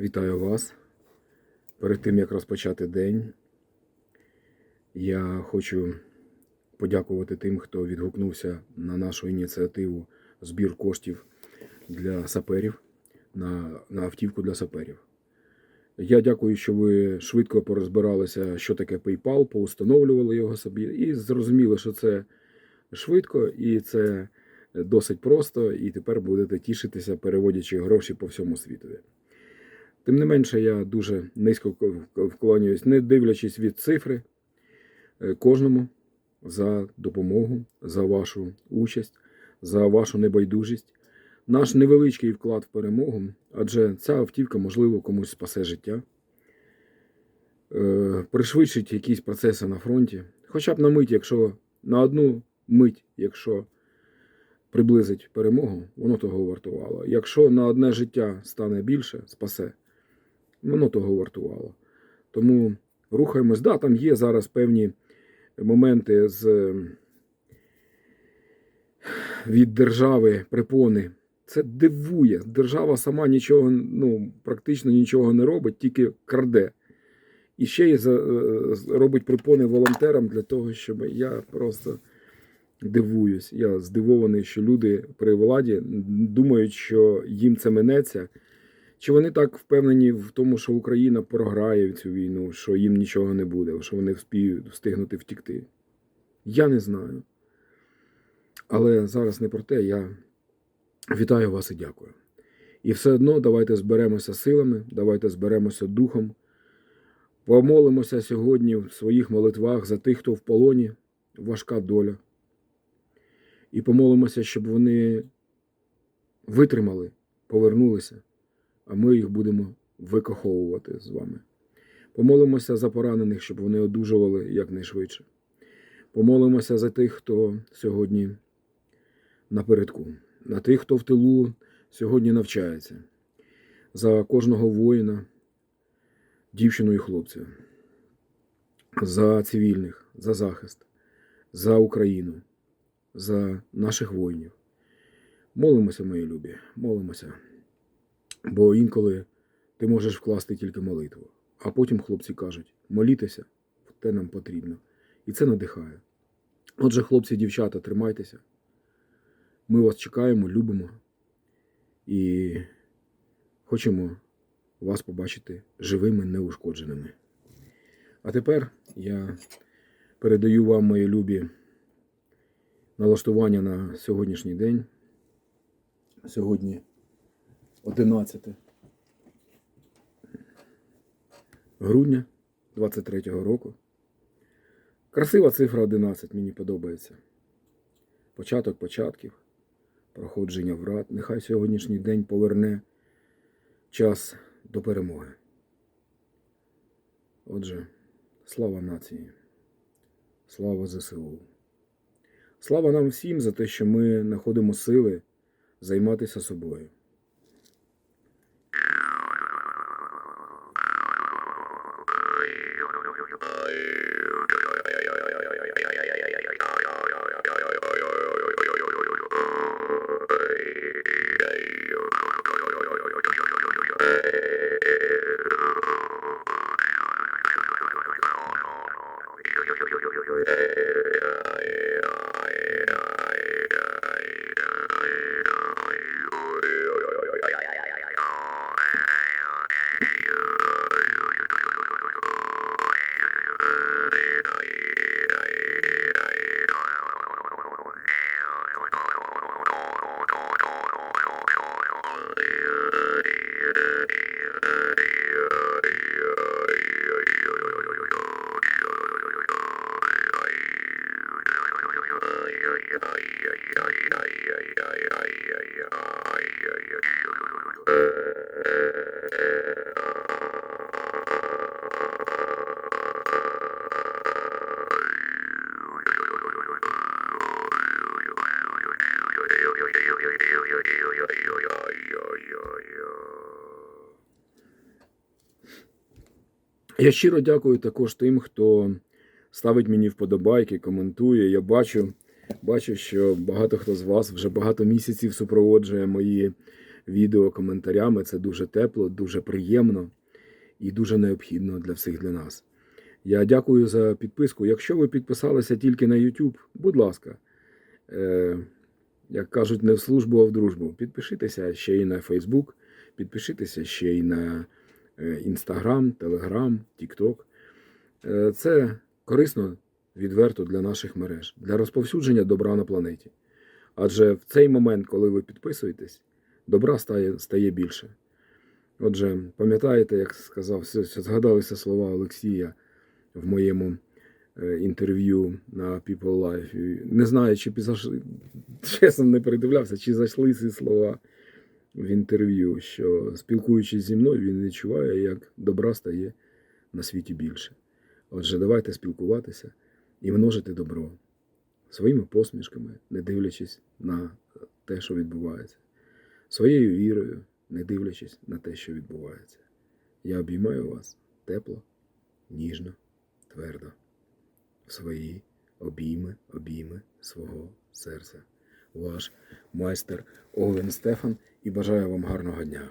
Вітаю вас. Перед тим як розпочати день, я хочу подякувати тим, хто відгукнувся на нашу ініціативу збір коштів для саперів на, на автівку для саперів. Я дякую, що ви швидко порозбиралися, що таке PayPal, поустановлювали його собі, і зрозуміли, що це швидко і це досить просто, і тепер будете тішитися, переводячи гроші по всьому світу. Тим не менше, я дуже низько вклонююсь, не дивлячись від цифри, е, кожному за допомогу, за вашу участь, за вашу небайдужість. Наш невеличкий вклад в перемогу, адже ця автівка, можливо, комусь спасе життя, е, пришвидшить якісь процеси на фронті. Хоча б на мить, якщо на одну мить, якщо приблизить перемогу, воно того вартувало. Якщо на одне життя стане більше, спасе, воно того вартувало. Тому рухаємось. Да, там є зараз певні моменти з від держави припони. Це дивує. Держава сама нічого, ну, практично нічого не робить, тільки краде. І ще й е, робить припони волонтерам для того, щоб я просто дивуюсь. Я здивований, що люди при владі думають, що їм це минеться. Чи вони так впевнені в тому, що Україна програє цю війну, що їм нічого не буде, що вони вспіють встигнути втікти? Я не знаю. Але зараз не про те. Я вітаю вас і дякую. І все одно давайте зберемося силами, давайте зберемося духом. Помолимося сьогодні в своїх молитвах за тих, хто в полоні, важка доля. І помолимося, щоб вони витримали, повернулися, а ми їх будемо викоховувати з вами. Помолимося за поранених, щоб вони одужували якнайшвидше. Помолимося за тих, хто сьогодні напередку, на тих, хто в тилу сьогодні навчається, за кожного воїна, дівчину і хлопця, за цивільних, за захист, за Україну, за наших воїнів. Молимося, мої любі, молимося. Бо інколи ти можеш вкласти тільки молитву. А потім хлопці кажуть: молітеся, те нам потрібно. І це надихає. Отже, хлопці, дівчата, тримайтеся. Ми вас чекаємо, любимо і хочемо вас побачити живими, неушкодженими. А тепер я передаю вам, мої любі, налаштування на сьогоднішній день. Сьогодні 11 грудня 23-го року. Красива цифра 11 мені подобається. Початок початків, проходження врат. Нехай сьогоднішній день поверне час до перемоги. Отже, слава нації, слава ЗСУ. Слава нам всім за те, що ми знаходимо сили займатися собою. よよよよよよよよ Я щиро дякую також тим, хто ставить мені вподобайки, коментує. Я бачу, бачу, що багато хто з вас вже багато місяців супроводжує мої відео коментарями. Це дуже тепло, дуже приємно і дуже необхідно для всіх для нас. Я дякую за підписку. Якщо ви підписалися тільки на YouTube, будь ласка, е, як кажуть, не в службу, а в дружбу. Підпишитеся ще й на Facebook, підпишитеся ще й на е, Instagram, Telegram, TikTok. Е, Це корисно відверто для наших мереж, для розповсюдження добра на планеті. Адже в цей момент, коли ви підписуєтесь, добра стає, стає більше. Отже, пам'ятаєте, як сказав, згадалися слова Олексія в моєму е, інтерв'ю на People Life. Не знаю, чи зайшли, чесно не передивлявся, чи зайшли ці слова в інтерв'ю, що спілкуючись зі мною, він відчуває, як добра стає на світі більше. Отже, давайте спілкуватися і множити добро своїми посмішками, не дивлячись на те, що відбувається, своєю вірою, не дивлячись на те, що відбувається. Я обіймаю вас тепло, ніжно, твердо, в свої обійми, обійми свого серця. Ваш майстер Овен Стефан і бажаю вам гарного дня.